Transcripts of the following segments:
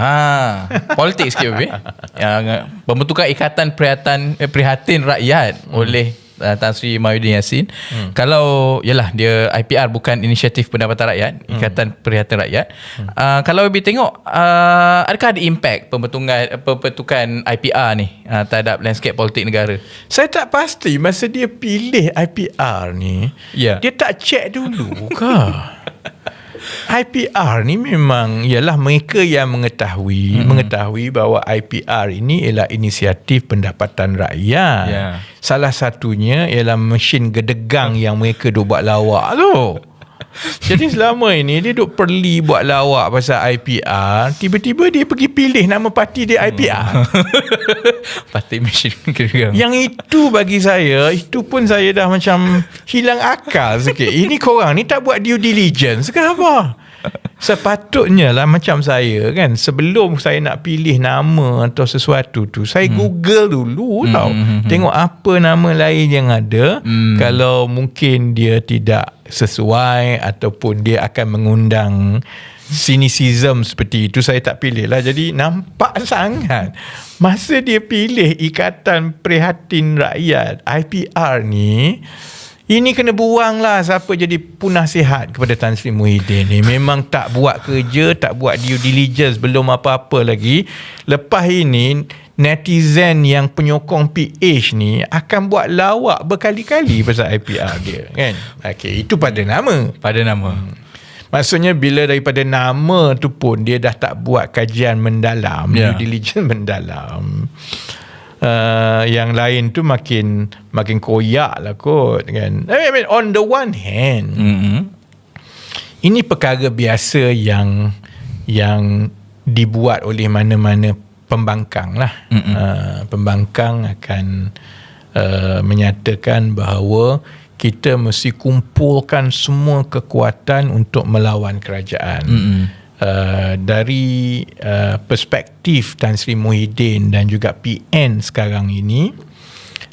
Ah, politik sikit babe. Yang pembentukan ikatan prihatin eh, prihatin rakyat hmm. oleh uh, Tan Sri Mahyudin Yassin. Hmm. Kalau yalah dia IPR bukan inisiatif pendapatan rakyat, hmm. ikatan prihatin rakyat. Hmm. Uh, kalau lebih tengok uh, adakah ada impact pembentukan pembentukan IPR ni uh, terhadap landscape politik negara? Saya tak pasti masa dia pilih IPR ni, Ya. dia tak check dulu ke? IPR ni memang ialah mereka yang mengetahui hmm. mengetahui bahawa IPR ini ialah inisiatif pendapatan rakyat. Ya. Salah satunya ialah mesin gedegang yang mereka duk buat lawak tu. Jadi selama ini dia duk perli buat lawak pasal IPR, tiba-tiba dia pergi pilih nama parti dia IPR. Parti mesin kira. Yang itu bagi saya Itu pun saya dah macam Hilang akal sikit Ini korang ni tak buat due diligence ke apa Sepatutnya lah macam saya kan Sebelum saya nak pilih nama Atau sesuatu tu Saya hmm. google dulu hmm. tau Tengok apa nama lain yang ada hmm. Kalau mungkin dia tidak sesuai Ataupun dia akan mengundang cynicism seperti itu saya tak pilih lah jadi nampak sangat masa dia pilih Ikatan Prihatin Rakyat IPR ni ini kena buang lah siapa jadi punah sihat kepada Tan Sri Muhyiddin ni memang tak buat kerja tak buat due diligence belum apa-apa lagi lepas ini netizen yang penyokong PH ni akan buat lawak berkali-kali pasal IPR dia kan okay, itu pada nama Pada nama. Maksudnya bila daripada nama tu pun dia dah tak buat kajian mendalam, Ya. due diligence mendalam. Uh, yang lain tu makin makin koyak lah kot kan. I mean, on the one hand, Mm-hmm. ini perkara biasa yang yang dibuat oleh mana-mana pembangkang lah. Mm-mm. Uh, pembangkang akan uh, menyatakan bahawa kita mesti kumpulkan semua kekuatan untuk melawan kerajaan. Mm-mm. Uh, dari uh, perspektif Tan Sri Muhyiddin dan juga PN sekarang ini,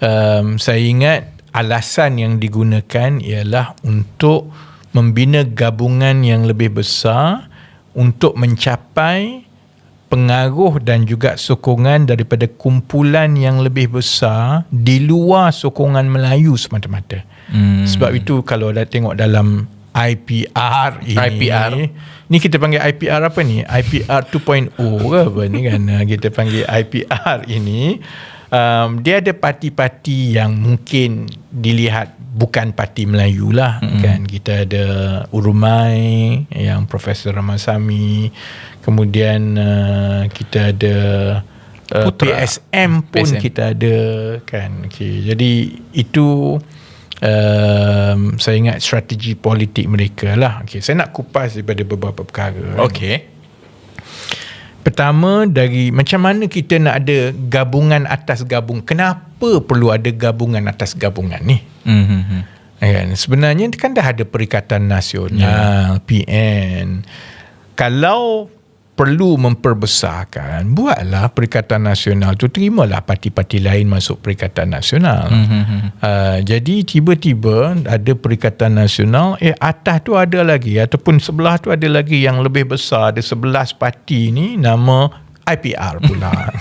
um, saya ingat alasan yang digunakan ialah untuk membina gabungan yang lebih besar untuk mencapai pengaruh dan juga sokongan daripada kumpulan yang lebih besar di luar sokongan Melayu semata-mata. Hmm. Sebab itu kalau dah tengok dalam IPR ini IPR. ni kita panggil IPR apa ni IPR 2.0 ke apa ni kan Ah, kita panggil IPR ini um, dia ada parti-parti yang mungkin dilihat bukan parti Melayu lah mm-hmm. kan kita ada Urumai yang Profesor Ramasamy kemudian uh, kita ada uh, Putra. PSM pun PSM. kita ada kan okay. jadi itu um, saya ingat strategi politik mereka lah okay. saya nak kupas daripada beberapa perkara Okay. Pertama dari macam mana kita nak ada gabungan atas gabung. Kenapa perlu ada gabungan atas gabungan ni? Mm-hmm. Kan? Sebenarnya kan dah ada Perikatan Nasional, PN. Kalau perlu memperbesarkan, buatlah Perikatan Nasional tu, terimalah parti-parti lain masuk Perikatan Nasional. Mm-hmm. Uh, jadi tiba-tiba ada Perikatan Nasional, eh atas tu ada lagi ataupun sebelah tu ada lagi yang lebih besar, ada 11 parti ni nama IPR pula.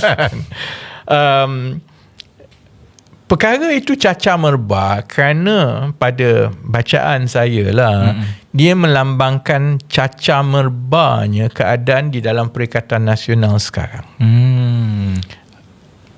um, perkara itu cacar merbak kerana pada bacaan saya lah mm-hmm. dia melambangkan cacar merbaknya keadaan di dalam Perikatan Nasional sekarang. Hmm.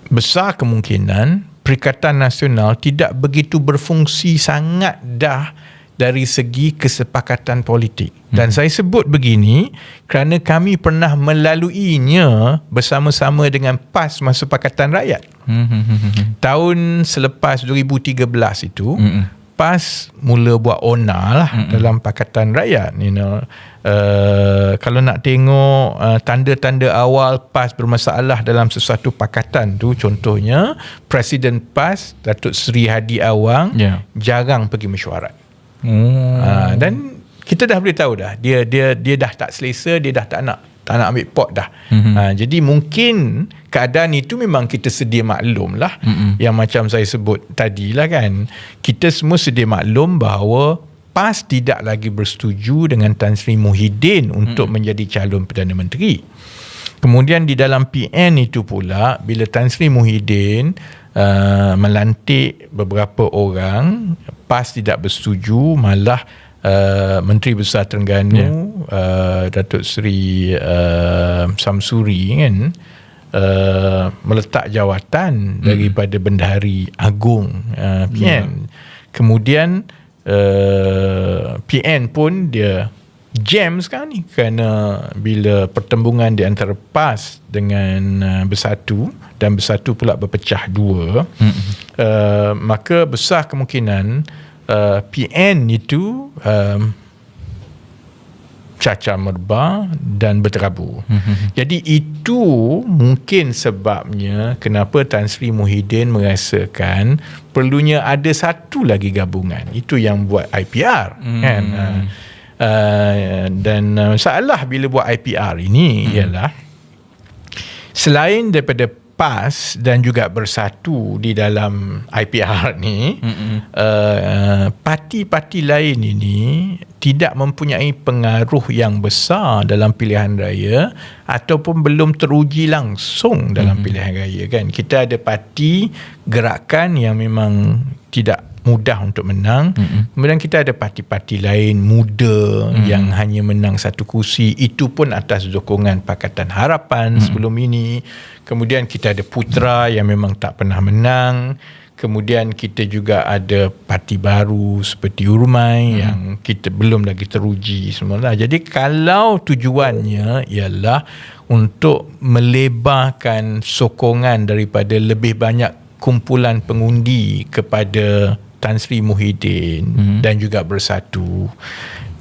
Besar kemungkinan Perikatan Nasional tidak begitu berfungsi sangat dah dari segi kesepakatan politik. Dan saya sebut begini kerana kami pernah melaluinya bersama-sama dengan PAS masa Pakatan Rakyat. Mm-hmm. Tahun selepas 2013 itu Mm-mm. PAS mula buat ONA lah Mm-mm. dalam Pakatan Rakyat you know. Uh, kalau nak tengok uh, tanda-tanda awal PAS bermasalah dalam sesuatu pakatan tu contohnya Presiden PAS Datuk Seri Hadi Awang Ya. jarang pergi mesyuarat Oh. uh, dan kita dah boleh tahu dah dia dia dia dah tak selesa dia dah tak nak tak nak ambil pot dah. Mhm. Mm-hmm. Ha, jadi mungkin keadaan itu memang kita sedia maklum lah. Mhm. Yang macam saya sebut tadi lah kan. Kita semua sedia maklum bahawa PAS tidak lagi bersetuju dengan Tan Sri Muhyiddin untuk menjadi calon Perdana Menteri. Kemudian di dalam PN itu pula bila Tan Sri Muhyiddin uh, melantik beberapa orang PAS tidak bersetuju malah uh, Menteri Besar Terengganu yeah. uh, Datuk Seri uh, Samsuri kan uh, meletak jawatan hmm. daripada Bendahari Agung uh, PN. Yeah. Kemudian uh, PN pun dia jam sekarang ni kerana bila pertembungan di antara PAS dengan uh, Bersatu dan Bersatu pula berpecah dua hmm. uh, maka besar kemungkinan uh, PN itu um, cacar merba dan berterabur. Mm-hmm. Jadi itu mungkin sebabnya kenapa Tan Sri Muhyiddin merasakan perlunya ada satu lagi gabungan. Itu yang buat IPR mm. kan. Uh, uh, dan uh, masalah bila buat IPR ini mm. ialah selain daripada PAS dan juga bersatu di dalam IPR ni uh, parti-parti lain ini tidak mempunyai pengaruh yang besar dalam pilihan raya ataupun belum teruji langsung dalam mm-hmm. pilihan raya kan kita ada parti gerakan yang memang tidak mudah untuk menang. Mm-hmm. Kemudian kita ada parti-parti lain muda mm-hmm. yang hanya menang satu kursi itu pun atas sokongan Pakatan Harapan mm-hmm. sebelum ini. Kemudian kita ada Putra yang memang tak pernah menang. Kemudian kita juga ada parti baru seperti Urmai mm-hmm. yang kita belum lagi teruji semula. Jadi kalau tujuannya ialah untuk melebarkan sokongan daripada lebih banyak kumpulan pengundi kepada Tan Sri Muhyiddin hmm. dan juga bersatu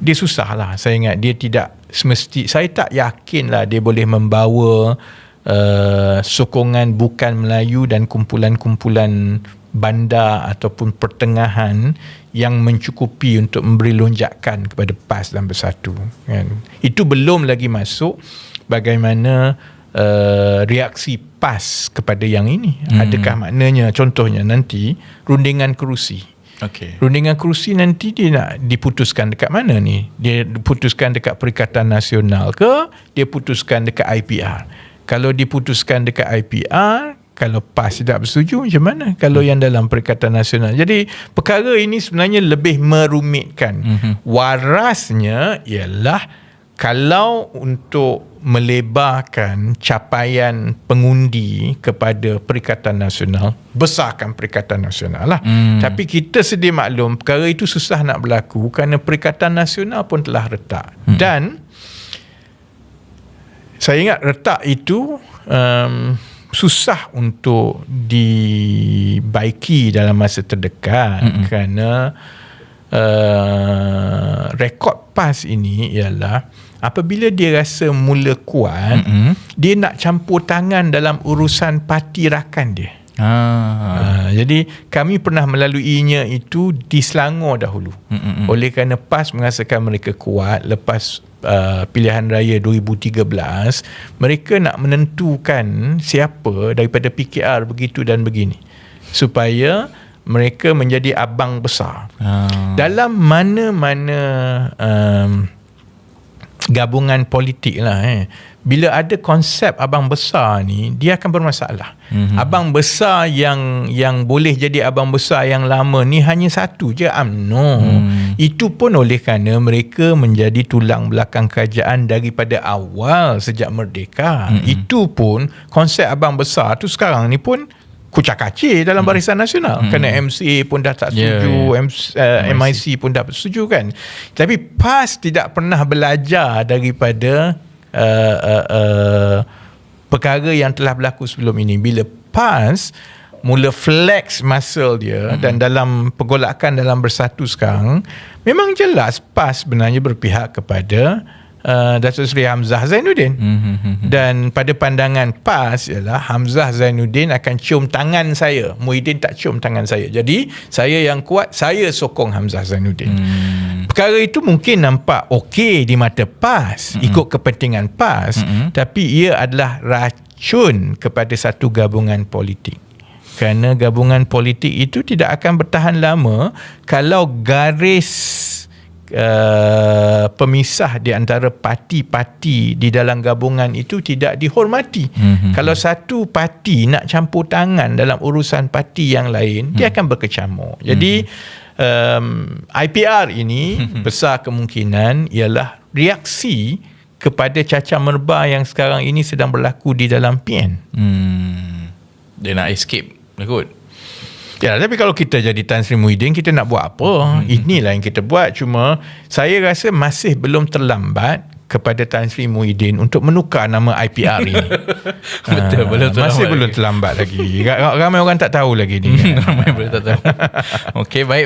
dia susah lah saya ingat dia tidak semesti saya tak yakin lah dia boleh membawa uh, sokongan bukan Melayu dan kumpulan-kumpulan bandar ataupun pertengahan yang mencukupi untuk memberi lonjakan kepada PAS dan bersatu kan. itu belum lagi masuk bagaimana uh, reaksi PAS kepada yang ini hmm. adakah maknanya contohnya nanti rundingan kerusi Okay. Rundingan kerusi nanti dia nak diputuskan dekat mana ni? Dia putuskan dekat Perikatan Nasional ke? Dia putuskan dekat IPR. Kalau diputuskan dekat IPR, kalau PAS tidak bersetuju macam mana? Kalau yang dalam Perikatan Nasional. Jadi perkara ini sebenarnya lebih merumitkan. Mm-hmm. Warasnya ialah kalau untuk melebarkan capaian pengundi kepada Perikatan Nasional besarkan Perikatan Nasional lah hmm. tapi kita sedia maklum perkara itu susah nak berlaku kerana Perikatan Nasional pun telah retak hmm. dan saya ingat retak itu um, susah untuk dibaiki dalam masa terdekat hmm. kerana uh, rekod PAS ini ialah apabila dia rasa mula kuat mm-hmm. dia nak campur tangan dalam urusan parti rakan dia Ah. Uh, jadi kami pernah melaluinya itu di Selangor dahulu. Mm-mm. Oleh kerana PAS merasakan mereka kuat lepas uh, pilihan raya 2013, mereka nak menentukan siapa daripada PKR begitu dan begini. Supaya mereka menjadi abang besar. Ah. Dalam mana-mana um, gabungan politik lah eh. Bila ada konsep abang besar ni, dia akan bermasalah. Mm-hmm. Abang besar yang yang boleh jadi abang besar yang lama ni hanya satu je UMNO. Mm. Itu pun oleh kerana mereka menjadi tulang belakang kerajaan daripada awal sejak merdeka. Mm-hmm. Itu pun konsep abang besar tu sekarang ni pun kucak kacir dalam hmm. barisan nasional hmm. kerana MCA pun dah tak setuju yeah, yeah. Uh, MIC pun dah setuju kan tapi PAS tidak pernah belajar daripada uh, uh, uh, perkara yang telah berlaku sebelum ini bila PAS mula flex muscle dia hmm. dan dalam pergolakan dalam bersatu sekarang memang jelas PAS sebenarnya berpihak kepada uh, Datuk Seri Hamzah Zainuddin mm-hmm. dan pada pandangan PAS ialah Hamzah Zainuddin akan cium tangan saya Muhyiddin tak cium tangan saya jadi saya yang kuat saya sokong Hamzah Zainuddin mm. perkara itu mungkin nampak okey di mata PAS mm-hmm. ikut kepentingan PAS mm-hmm. tapi ia adalah racun kepada satu gabungan politik kerana gabungan politik itu tidak akan bertahan lama kalau garis uh, pemisah di antara parti-parti di dalam gabungan itu tidak dihormati. Mm-hmm. Kalau satu parti nak campur tangan dalam urusan parti yang lain, mm. dia akan berkecamuk. Jadi um, IPR ini besar kemungkinan ialah reaksi kepada cacar merbah yang sekarang ini sedang berlaku di dalam PN. Hmm. Dia nak escape. Ikut. Ya, tapi kalau kita jadi Tan Sri Muhyiddin, kita nak buat apa? Hmm. Inilah yang kita buat. Cuma saya rasa masih belum terlambat kepada Tan Sri Muhyiddin untuk menukar nama IPR ini. Betul, Ah, belum terlambat Masih belum terlambat lagi. Ra- Ramai orang tak tahu lagi ni. kan? Ramai boleh tak tahu. Okey, baik.